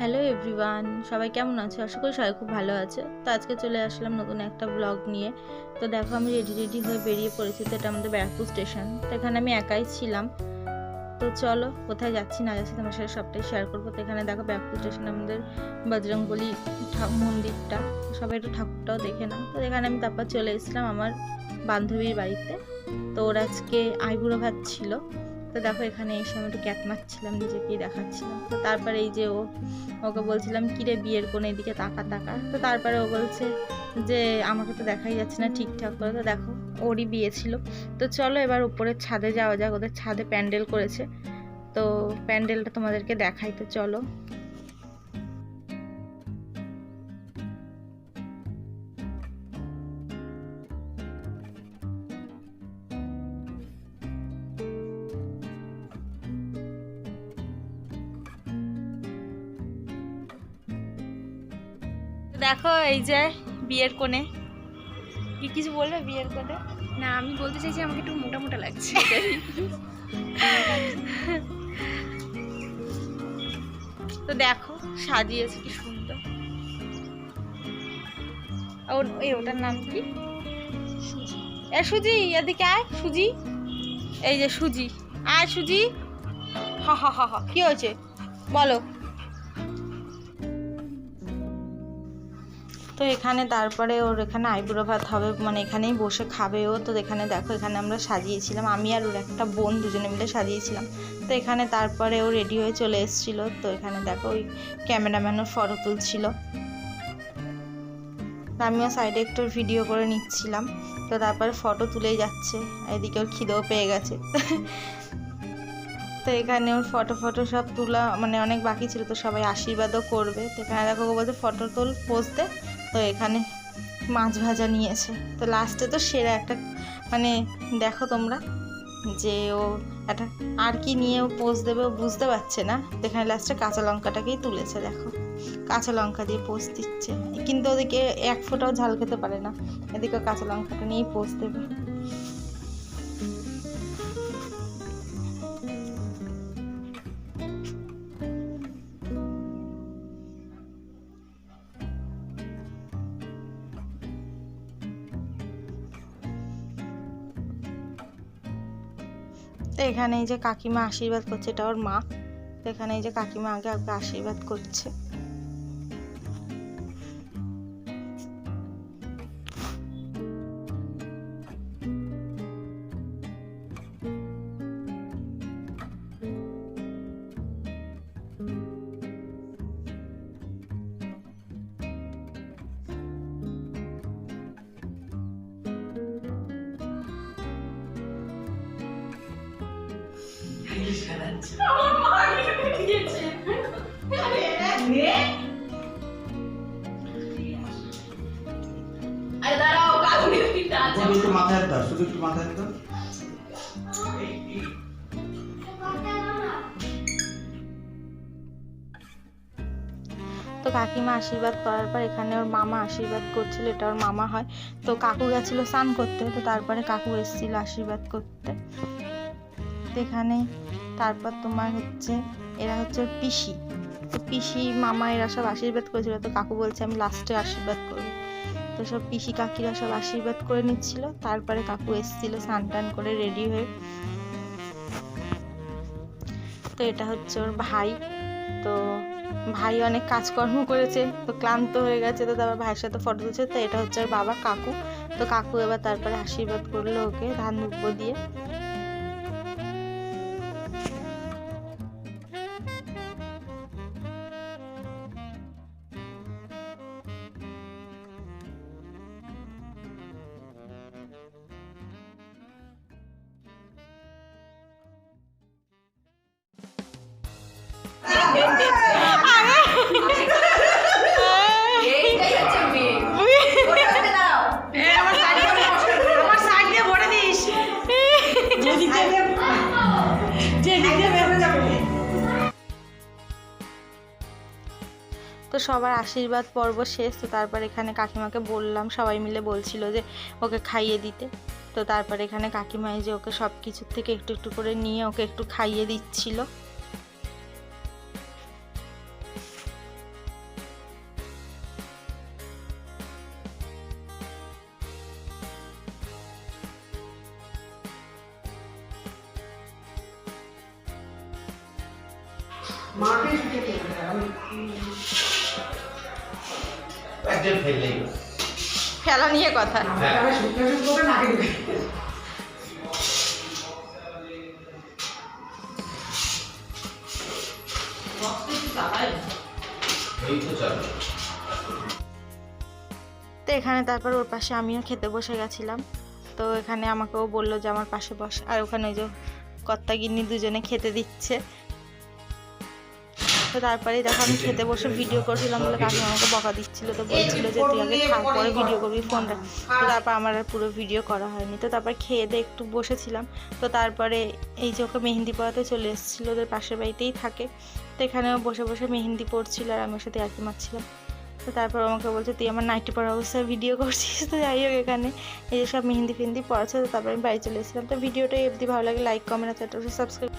Hello everyone সবাই কেমন আছো? আশা করি সবাই খুব ভালো আছে। তো আজকে চলে আসলাম নতুন একটা ব্লগ নিয়ে। তো দেখো, আমি রেডি রেডি হয়ে বেরিয়ে পড়েছি। তো এটা আমাদের ব্যারাকপুর স্টেশন তো এখানে আমি একাই ছিলাম। তো চলো, কোথায় যাচ্ছি না যাচ্ছি তোমার সাথে সবটাই শেয়ার করব। তো এখানে দেখো, ব্যারাকপুর স্টেশন আমাদের বজরংবলী মন্দিরটা। সবাই একটু ঠাকুরটাও দেখে না তো এখানে আমি তারপর চলে এসেছিলাম আমার বান্ধবীর বাড়িতে। তো ওর আজকে আইবুড়ো ভাত ছিল। তো দেখো, এখানে এসে আমি একটু ক্যাট মারছিলাম, নিজেকেই দেখাচ্ছিলাম। তো তারপরে এই যে ও, ওকে বলছিলাম, কিরে বিয়ের কোনো এদিকে তাকা তাকা? তো তারপরে ও বলছে যে, আমাকে তো দেখাই যাচ্ছে না ঠিকঠাক করে। তো দেখো, ওরই বিয়ে ছিল। তো চলো এবার উপরের ছাদে যাওয়া যাক, ওদের ছাদে প্যান্ডেল করেছে। তো প্যান্ডেলটা তোমাদেরকে দেখাই, তো চলো। দেখো এই যে বিয়ের কোণে। কি কিছু বলবে বিয়ের কোণে? না আমি বলতে চাইছি আমাকে একটু মোটা মোটা লাগছে। তো দেখো সাজিয়েছে কি সুন্দর। ওর এই ওটার নাম কি? এ সুজি এদিকে আয় সুজি। এই যে সুজি। আয় সুজি। হা হা হা হা। কি হয়েছে? বলো। তো এখানে তারপরে ওর এখানে আইবুড়ো ভাত হবে মানে এখানেই বসে খাবে ও। তো এখানে দেখো, এখানে আমরা সাজিয়েছিলাম, আমি আর ওর একটা বোন দুজনে মিলে সাজিয়েছিলাম। তো এখানে তারপরে ও রেডি হয়ে চলে এসেছিল। তো এখানে দেখো, ওই ক্যামেরাম্যানও ফটো তুলছিল। আমিও সাইডে একটু ভিডিও করে নিচ্ছিলাম। তো তারপরে ফটো তুলেই যাচ্ছে, এদিকে ওর খিদেও পেয়ে গেছে। তো এখানে ওর ফটো ফটো সব তোলা মানে অনেক বাকি ছিল, তো সবাই আশীর্বাদও করবে। তো এখানে দেখো বলছে ফটো তোল পোজ দে। তো এখানে মাছ ভাজা নিয়েছে। তো লাস্টে তো সেরা একটা মানে দেখো তোমরা যে ও একটা আর কি নিয়ে ও পোজ দেবে ও বুঝতে পারছে না। এখানে লাস্টে কাঁচা লঙ্কাটাকেই তুলেছে, দেখো। কাঁচা লঙ্কা দিয়ে পোজ দিচ্ছে। কিন্তু ওদিকে এক ফোঁটাও ঝাল খেতে পারে না। এদিকে কাঁচা লঙ্কাটা নিয়েই পোজ দেবে। তো এখানে এই যে কাকিমা আশীর্বাদ করছে, এটা ওর মা। তো এখানে এই যে কাকিমা আগে আগে আশীর্বাদ করছে। মাথায় দাও তো কাকিমা আশীর্বাদ করার পর এখানে ওর মামা আশীর্বাদ করছিল, এটা ওর মামা হয়। তো কাকু গেছিল স্নান করতে, তো তারপরে কাকু এসেছিল আশীর্বাদ করতে। এখানে। তারপর তোমার হচ্ছে, এরা হচ্ছে পিসি। তো পিসি, মামা এরা সব আশীর্বাদ করেছিল। তো কাকু বলছে, আমি লাস্টে আশীর্বাদ করব। তো সব পিসি কাকিরা সব আশীর্বাদ করে নিচ্ছিল। তারপরে কাকু এসেছিল স্নান টান করে রেডি হয়ে। তো এটা হচ্ছে ওর ভাই। তো ভাই অনেক কাজকর্ম করেছে। তো ক্লান্ত হয়ে গেছে। তো তারপর ভাইয়ের সাথে ফটো তুলছে। তো এটা হচ্ছে ওর বাবা কাকু। তো কাকু এবার তারপরে আশীর্বাদ করল ওকে ধান দিয়ে। তো সবার আশীর্বাদ পর্ব শেষ তো তারপর এখানে কাকিমাকে বললাম সবাই মিলে বলছিল যে ওকে খাইয়ে দিতে। তো তারপর এখানে কাকিমাই যে ওকে সব কিছুর থেকে একটু একটু করে নিয়ে ওকে একটু খাইয়ে দিচ্ছিল। একজন ফেললেই খেলা নিয়ে কথা। এই তো এখানে তারপর ওর পাশে আমিও খেতে বসে গেছিলাম। তো এখানে আমাকেও বলল যে আমার পাশে বস। আর ওখানে ওই যে কর্তা গিন্নি দুজনে খেতে দিচ্ছে। তো তারপরে দেখো আমি খেতে বসে ভিডিও করছিলাম বলে কাকু আমাকে বকা দিচ্ছিল তো বলছিল যে তুই আগে খা, পরে ভিডিও করবি ফোনটা তো তারপর আমার আর পুরো ভিডিও করা হয়নি। তো তারপর খেয়ে দিয়ে একটু বসেছিলাম। তো তারপরে এই যে ওকে মেহেন্দি পড়াতে চলে এসেছিল, ওদের পাশের বাড়িতেই থাকে। তো এখানেও বসে বসে মেহেন্দি পড়ছিল আর আমি ওর সাথে আর কি মারছিলাম। তো তারপর আমাকে বলছে, তুই আমার নাইটি পড়া অবস্থায় ভিডিও করছিস? তো যাই হোক এখানে এই যে সব মেহেন্দি ফেহেন্দি পড়াচ্ছে তো তারপর আমি বাড়ি চলে এসেছিলাম। তো ভিডিওটা এফদি ভালো লাগে লাইক কমেন্ট আর সাবস্ক্রাইব